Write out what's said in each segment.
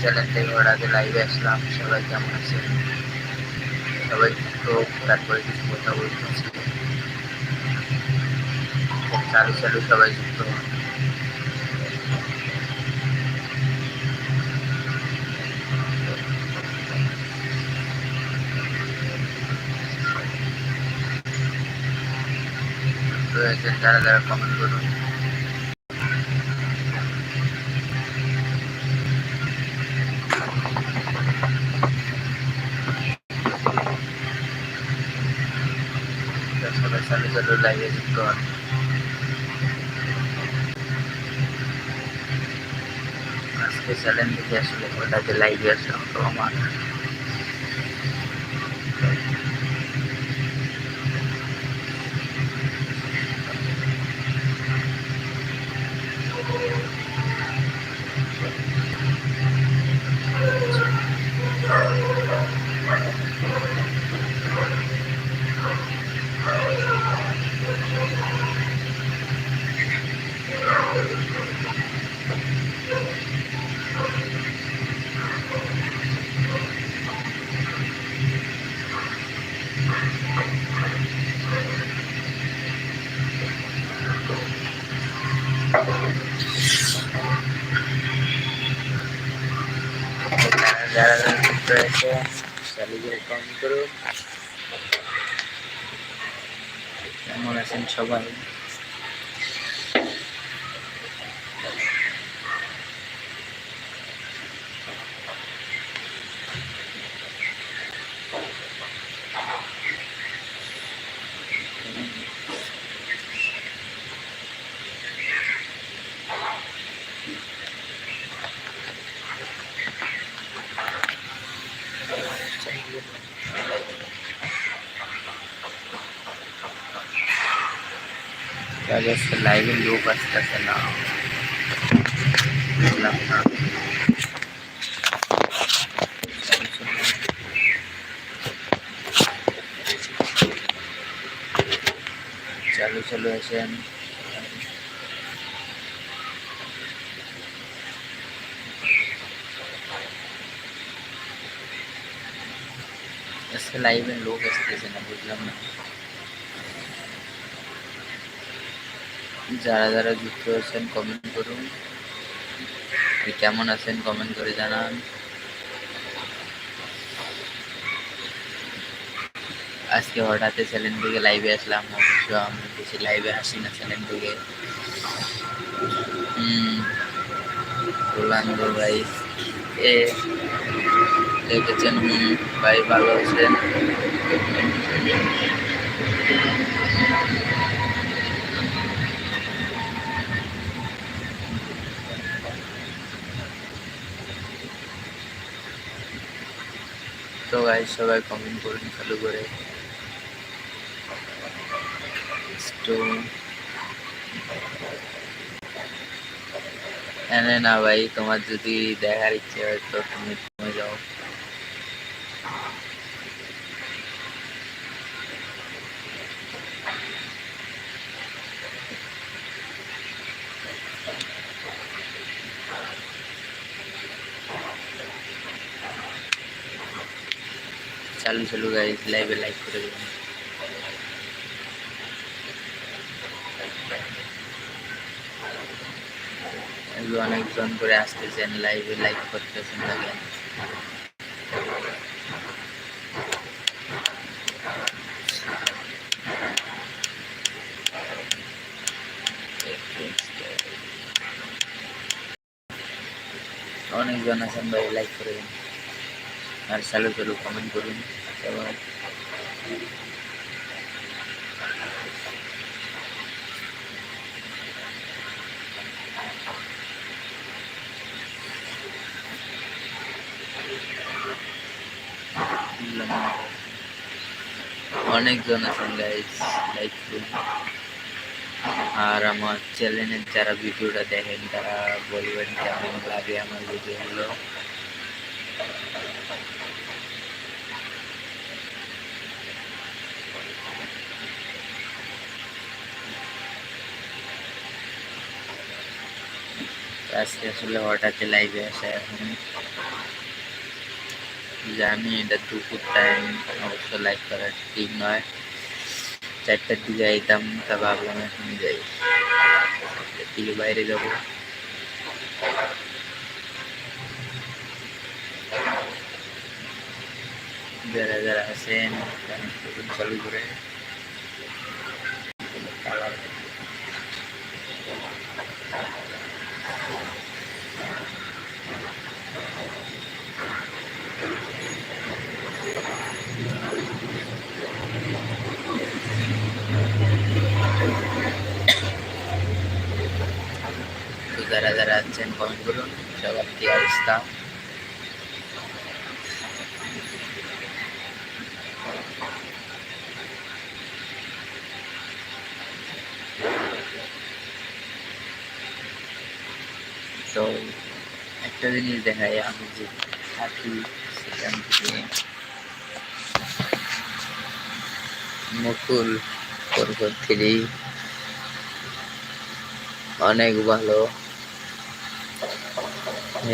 Channel থেকে ওরাতে লাইভে আসলাম, সবাই কেমন আছে সবাই তো তারপরে কিছু কথা বলতেছি চালু চালু সবাই যুক্ত হন। যারা যারা কমেন্ট করুন। সবাই চালু চালু লাইভে যুক্ত হন আজকে চ্যালেঞ্জ থেকে আসলে ওটাতে লাইভে আসলাম তো আমার যারা যারা যুক্ত রয়েছে চালিয়ে কমেন্ট করুন কেমন আছেন সবাই আজকে লাইভে লোক আসতেছে না বুঝলাম না চালু চালু আছেন আজকে লাইভে লোক আসতেছে না বুঝলাম না যারা যারা যুক্ত আছেন কমেন্ট করুন। কেমন আছেন কমেন্ট করে জানান। আজকে হঠাৎ চ্যানেল থেকে লাইভে আসলাম অবশ্য আমি বেশি লাইভে আসি না চ্যানেল থেকে। ভাই। এ, দেখেছেন ভাই ভালো আছেন? তো গাই সবাই কমেন্ট করুন চালু করে। না ভাই, তোমার যদি দেখার ইচ্ছে হয় তো তুমি তুমি যাও চালু চালু গাইজ লাইভে লাইক করে দেবেন এগুলো অনেকজন করে আসতেছেন লাইভে লাইক করতেছেন দেখেন অনেকজন আছেন ভাই লাইক করে দেন আর চালু চালু কমেন্ট করুন। সবাই অনেকজন আছেন গাইজ লাইক আর আমার চ্যানেলের যারা ভিডিওটা দেখেন, তারা বলবেন কেমন লাগে আমার ভিডিওগুলো। আজকে আসলে হঠাৎ লাইভে আসা এখন জানি এটা দুপুর টাইম অবশ্য লাইভ করা ঠিক নয় চারটার দিকে আইতাম তা ভাবলাম এখন যাই চারটার দিকে বাইরে যাব যারা যারা আছেন connect করুন চালু করে কালার তো যারা যারা আছেন কমেন্ট করুন সবার কি অবস্থা তো একটা জিনিস দেখাই আমি যে থাকি মুকুল পর্বত থ্রি অনেক ভালো।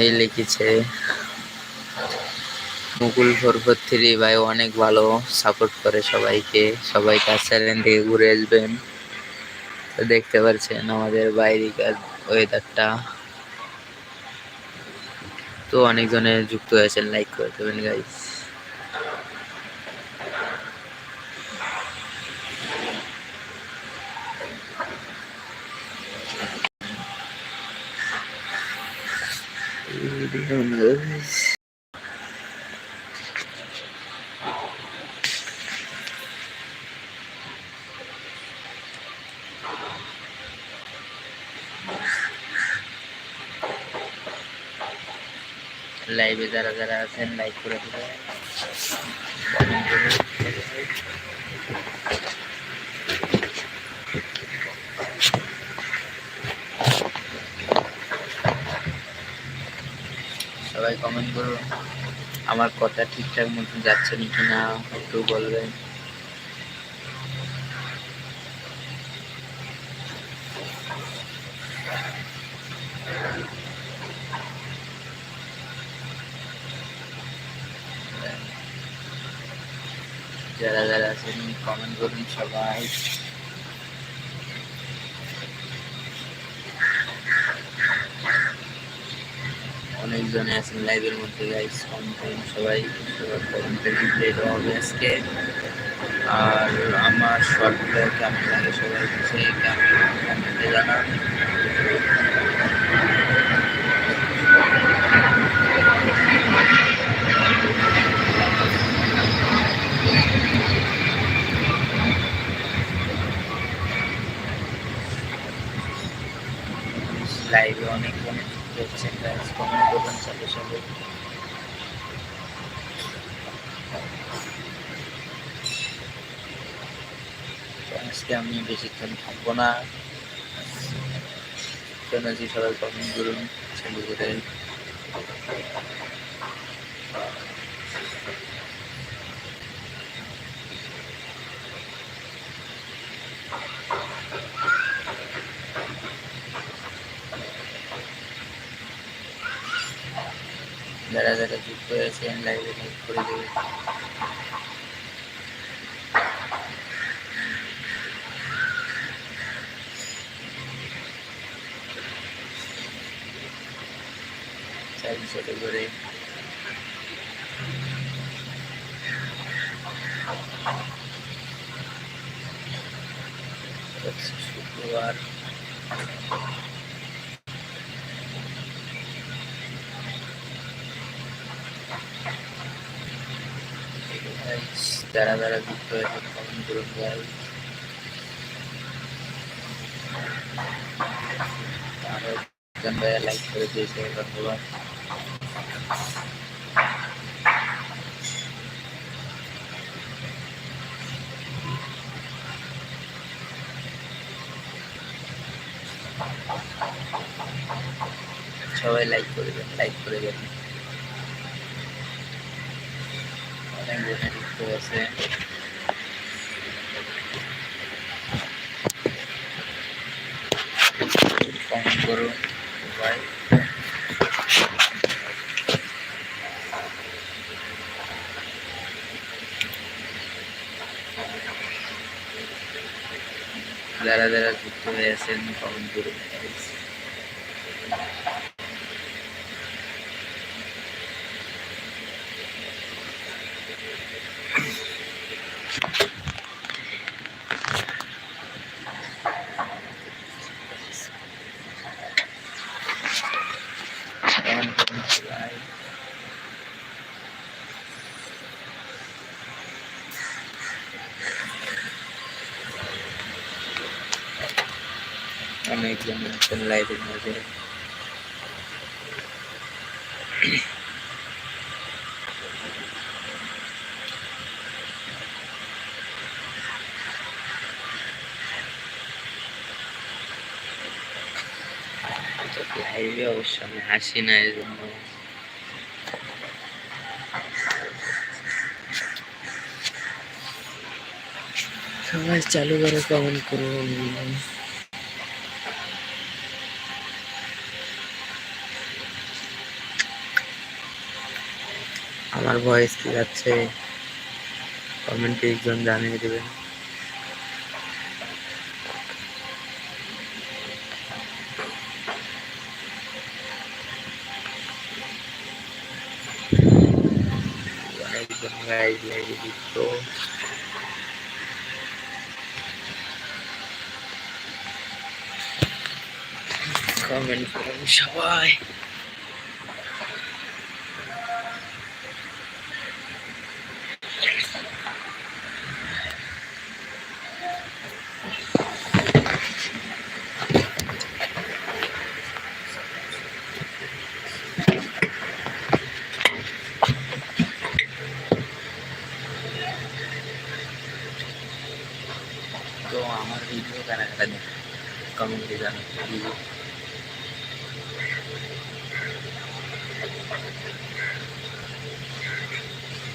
এই লিখেছে, মুকুল পর্বত থ্রি ভাই অনেক ভালো সাপোর্ট করে সবাইকে। সবাই চ্যানেল থেকে ঘুরে আসবেন। দেখতে পাচ্ছেন আমাদের বাইরেকার ওয়েদারটা তো অনেকজনে যুক্ত হয়েছেন লাইক করে দেবেন গাইজ গাইস লাইভে যারা যারা আছেন লাইক করে দেবেন। সবাই কমেন্ট করুন। আমার কথা ঠিকঠাক মতো যাচ্ছে নাকি না একটু বলবেন। যারা যারা আছেন কমেন্ট করুন সবাই। অনেকজনে আছেন লাইভের মধ্যে গাইস কমেন্ট করুন সবাই। কমেন্টের দেওয়া হবে আজকে। আর আমার শর্টগুলো কেমন লাগে সবাই হচ্ছে কমেন্টে জানান লাইভে অনেক অনেক হচ্ছেন গাইস কমেন্ট করুন সাথে সাথে তো আজকে আমি বেশিক্ষণ থাকব না। জানাচ্ছি সবাই কমেন্ট করুন চালু করে। যারা যারা যুক্ত হয়েছেন, লাইভে লাইক করে দেবেন। ছোট করে শুক্রবার যারা যারা যুক্ত হয়েছে কমেন্ট করুন ভাই একজন ভাইয়া লাইক করে দিয়েছে ধন্যবাদ acaba el like por el like de viernes. Ahora en el grupo ese. Pongo Dara dara tutu ese en Pongo মাঝে লাইভে অবশ্য আমি হাসি না এই জন্য সবাই চালু করে কমেন্ট করুন। আমার ভয়েস কি যাচ্ছে? কমেন্টে একজন জানিয়ে দেবেন। করুন সবাই তো আমার ভিডিও কারা কারা দেখে কমেন্টে জানান ভিডিও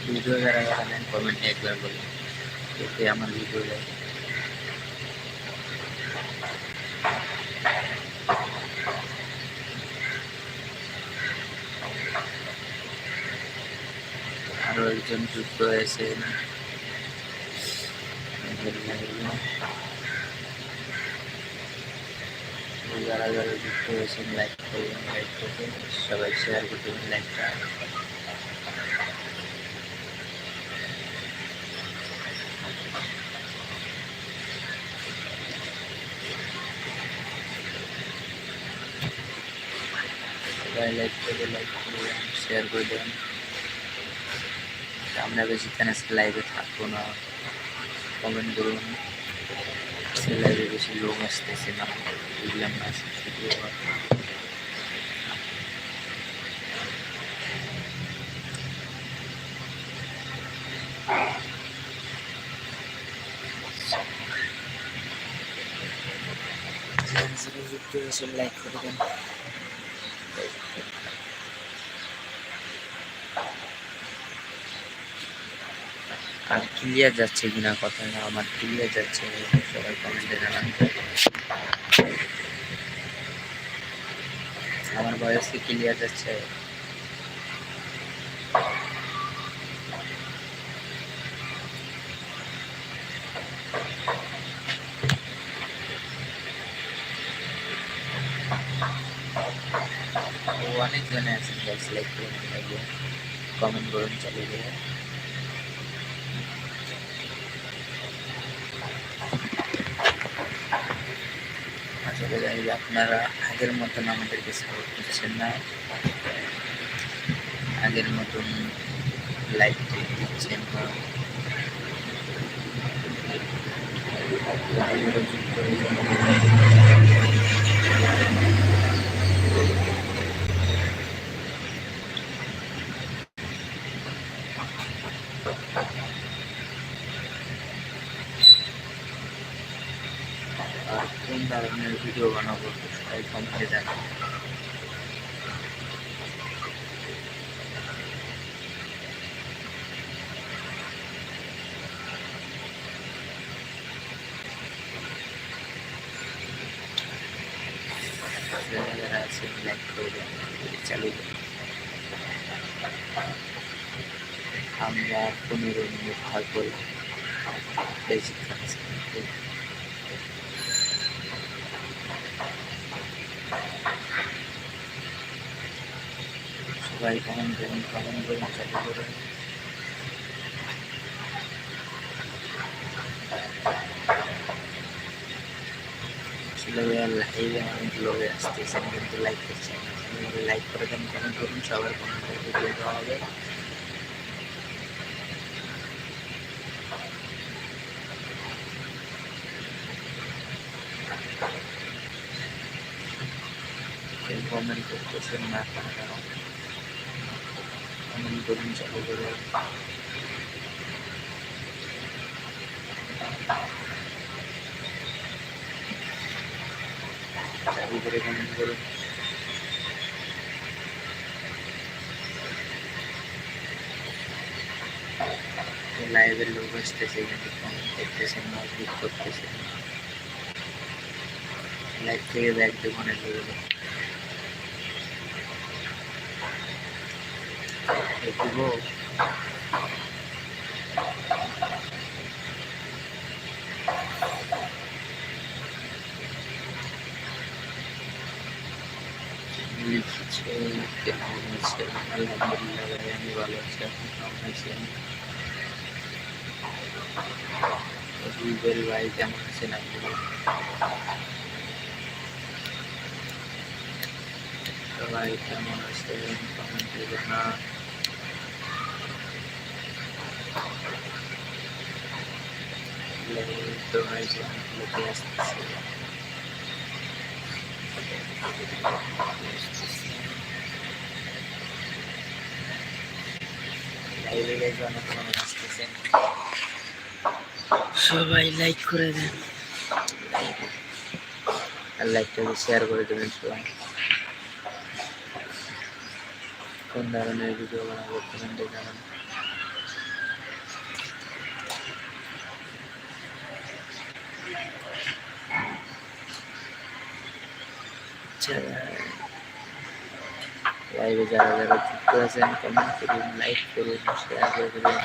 ভিডিও যারা যারা দেন কমেন্টে একবার বলুন এতে আমার ভিডিও দেয় আরও যুক্ত হয়েছেন যারা যারা যুক্ত হয়েছেন লাইক করবেন লাইক করবেন সবাই শেয়ার করে দেবেন লাইকটা লাইক করে লাইক করবেন শেয়ার করে দেবেন আমরা বেশি আজকে লাইভে থাকব না। কমেন্ট করুন। আজকে লাইভে বেশি লোক আসতেছে না। বুঝলাম না যুক্ত হয়েছে লাইক করে দেন ক্লিয়ার যাচ্ছে কিনা, কথা না, আমার ক্লিয়ার যাচ্ছে সবাই কমেন্টে জানান। আমার বয়স কি ক্লিয়ার যাচ্ছে? ও অনেক জনে আছেন লাইক করুন কমেন্ট করুন চালিয়ে দেবেন। আসলে গাইজ আপনারা আগের মতন আমাদেরকে সাপোর্ট করছেন না আগের মতন লাইক দিচ্ছেন না যুক্ত কোন ধরনের ভিডিও বানাবো সবাই কমেন্টে জানান যারা যারা আছেন লাইক করে দেন চালু করুন। আমরা পনেরো মিনিট থাকব বেশি খাচ্ছি সবাই কমেন্ট করুন কমেন্ট করুন চালু করুন আসলে লাইভে অনেক লোকে আসতেছেন কিন্তু লাইক করছেন না লাইক করে দেন কমেন্ট করুন সবার কমেন্ট করে ভিডিও দেওয়া হবে কেউ কমেন্ট করতেছেন না কেন কমেন্ট করুন চালু করে চালু করে কমেন্ট করুন লাইভের লোক আসতেছে কিন্তু কমেন্ট করতেছেন না ক্লিক করতেছেন লাইভ থেকে ব্যাগ দোকানের লোক দেখব লিখছে কেমন আছে আলহামদুলিল্লাহ ভাই আমি ভালো আছি আপনি কেমন আছেন রুবেল ভাই কেমন আছেন আপনি সবাই কেমন আছেন কমেন্ট করবেন না তো ভাই লোকে আসতেছে লাইভে গাইজ অনেক মানুষ আসতেছেন সবাই লাইক করে দেন। আর লাইকটাকে শেয়ার করে দেবেন সবাই। কোন ধরনের ভিডিও বানাবো কমেন্টে জানান লাইভে যারা যারা যুক্ত আছেন কমেন্ট করুন লাইক করুন শেয়ার করে দেবেন।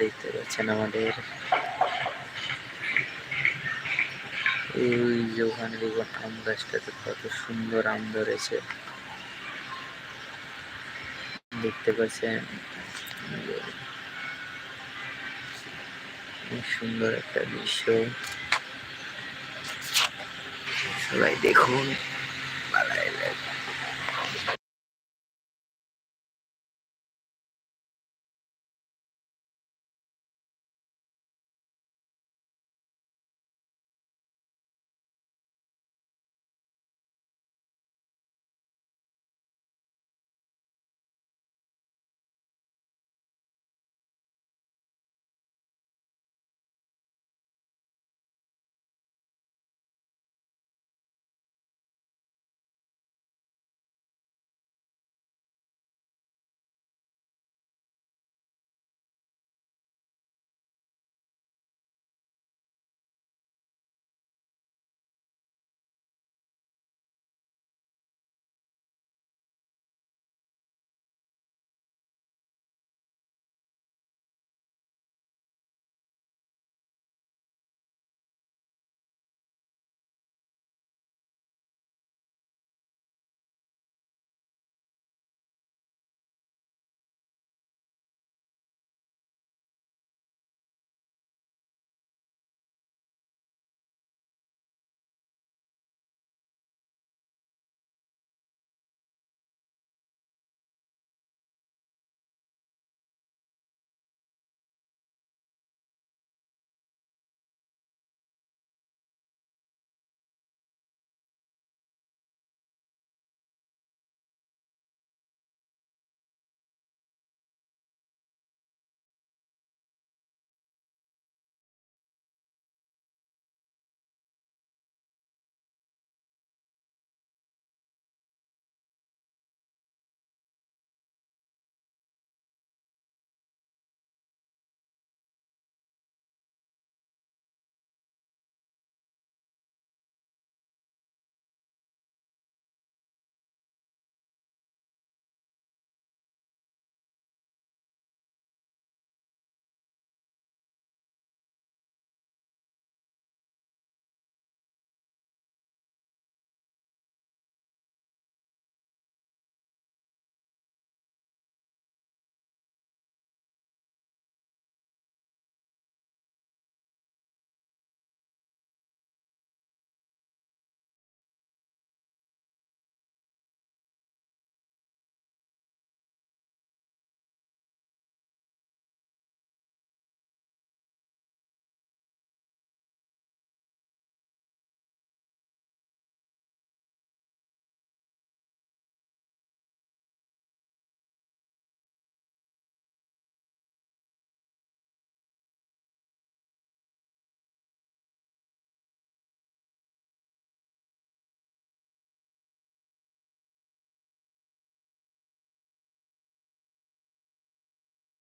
দেখতে পাচ্ছেন আমাদের। এই যে ওখানে আম গাছটাতে কত সুন্দর আম ধরেছে। দেখতে পাচ্ছেন? অনেক সুন্দর একটা দৃশ্য। সবাই দেখুন।